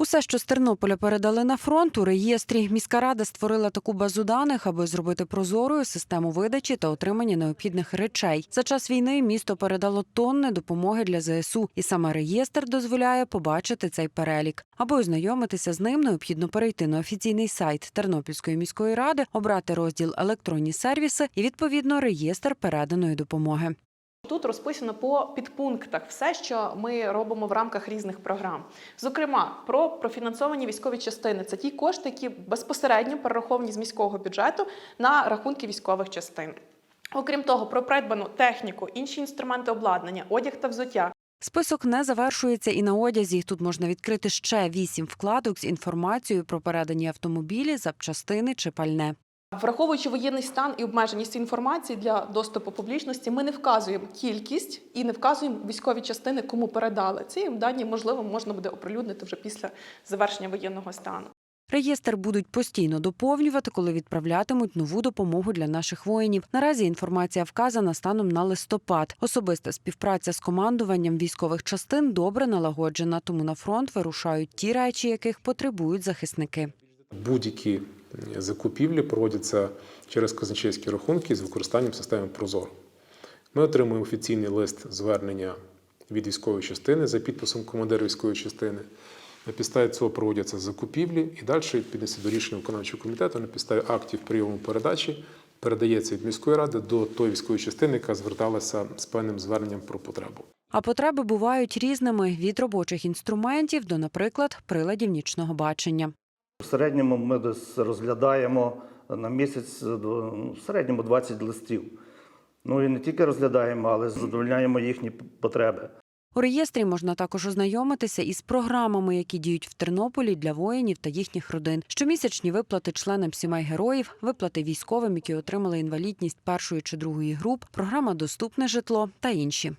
Усе, що з Тернополя передали на фронт, у реєстрі міська рада створила таку базу даних, аби зробити прозорою систему видачі та отримання необхідних речей. За час війни місто передало тонни допомоги для ЗСУ, і саме реєстр дозволяє побачити цей перелік. Аби ознайомитися з ним, необхідно перейти на офіційний сайт Тернопільської міської ради, обрати розділ електронні сервіси і відповідно реєстр переданої допомоги. Тут розписано по підпунктах все, що ми робимо в рамках різних програм. Зокрема, про профінансовані військові частини це ті кошти, які безпосередньо перераховані з міського бюджету на рахунки військових частин. Окрім того, про придбану техніку, інші інструменти обладнання, одяг та взуття. Список не завершується і на одязі. Тут можна відкрити ще вісім вкладок з інформацією про передані автомобілі, запчастини чи пальне. Враховуючи воєнний стан і обмеженість інформації для доступу публічності, ми не вказуємо кількість і не вказуємо військові частини, кому передали. Ці дані можливо можна буде оприлюднити вже після завершення воєнного стану. Реєстр будуть постійно доповнювати, коли відправлятимуть нову допомогу для наших воїнів. Наразі інформація вказана станом на листопад. Особиста співпраця з командуванням військових частин добре налагоджена, тому на фронт вирушають ті речі, яких потребують захисники. Будь-які закупівлі проводяться через казначейські рахунки з використанням системи Прозоро. Ми отримуємо офіційний лист звернення від військової частини за підписом командира військової частини. На підставі цього проводяться закупівлі і далі відповідно до рішення виконавчого комітету на підставі актів прийому передачі передається від міської ради до тої військової частини, яка зверталася з певним зверненням про потребу. А потреби бувають різними від робочих інструментів до, наприклад, приладів нічного бачення. В середньому ми десь розглядаємо на місяць в середньому 20 листів. Ну і не тільки розглядаємо, але задовольняємо їхні потреби. У реєстрі можна також ознайомитися із програмами, які діють в Тернополі для воїнів та їхніх родин. Щомісячні виплати членам сімей героїв, виплати військовим, які отримали інвалідність першої чи другої груп, програма Доступне житло та інші.